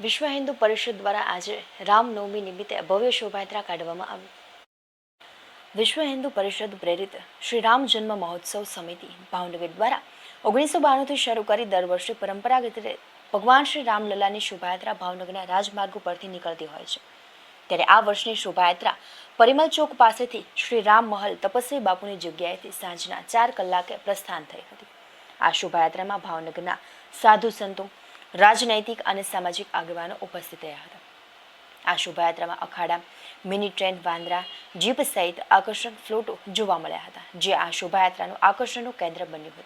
વિશ્વ હિન્દુ પરિષદ દ્વારા આજે રામનવમી નિમિત્તે ભવ્ય શોભાયાત્રા કાઢવામાં આવી. વિશ્વ હિન્દુ પરિષદ પ્રેરિત શ્રી રામ જન્મ મહોત્સવ સમિતિ ભાવનગર દ્વારા ઓગણીસો બાણુંથી શરૂ કરી દર વર્ષે પરંપરાગત રીતે ભગવાન શ્રી રામલલાની શોભાયાત્રા ભાવનગરના રાજમાર્ગ પરથી નીકળતી હોય છે. ત્યારે આ વર્ષની શોભાયાત્રા પરિમલ ચોક પાસેથી શ્રી રામ મહલ તપસ્વી બાપુની જગ્યાએથી સાંજના ચાર કલાકે પ્રસ્થાન થઈ હતી. આ શોભાયાત્રામાં ભાવનગરના સાધુ સંતો રાજનૈતિક અને સામાજિક આગેવાનો ઉપસ્થિત રહ્યા હતા. આ શોભાયાત્રામાં અખાડા, મિની ટ્રેન, વાંદરા, જીપ સહિત આકર્ષક ફ્લોટો જોવા મળ્યા હતા, જે આ શોભાયાત્રાનું આકર્ષણનું કેન્દ્ર બન્યું હતું.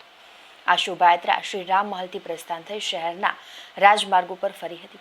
આ શોભાયાત્રા શ્રી રામ મહલથી પ્રસ્થાન થઈ શહેરના રાજમાર્ગો પર ફરી હતી.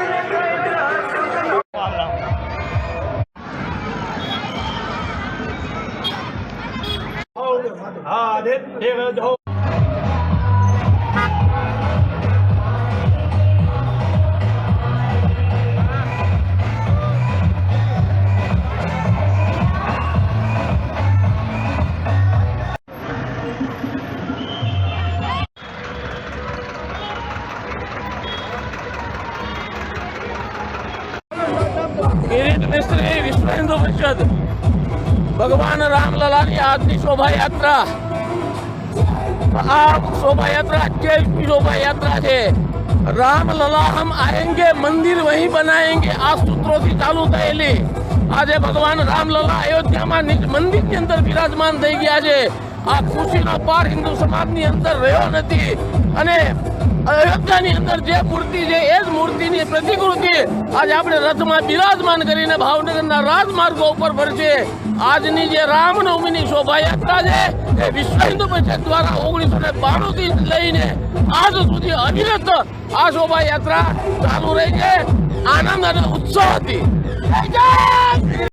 આદિત્ય કિરીટ મિસ્ત્રી વિશ્વ હિન્દુ પરિષદ ભગવાન રામલલાની આજની શોભાયાત્રા આ શોભાયાત્રા અઠ્યાવીસમી શોભાયાત્રા છે રામ લલા હમ આએંગે મંદિર વહીં બનાએંગે આ સૂત્રોથી ચાલુ થયેલી આજે ભગવાન રામલલા અયોધ્યામાં અયોધ્યામાં મંદિરની અંદર બિરાજમાન થઈ ગયા છે આ ખુશીનો પાર હિન્દુ સમાજની અંદર રહ્યો નથી અને અયોધ્યાની અંદર જે મૂર્તિ છે એ જ મૂર્તિની પ્રતિકૃતિ આજે આપણે રથમાં બિરાજમાન કરીને ભાવનગરના રાજમાર્ગો ઉપર ફરશે આજની જે રામનવમીની શોભાયાત્રા છે એ વિશ્વ હિન્દુ પરિષદ દ્વારા ઓગણીસો ને બાણું થી લઈને આજ સુધી અવિરત આ શોભાયાત્રા ચાલુ રહી છે આનંદ અને ઉત્સાહથી જય જય શ્રી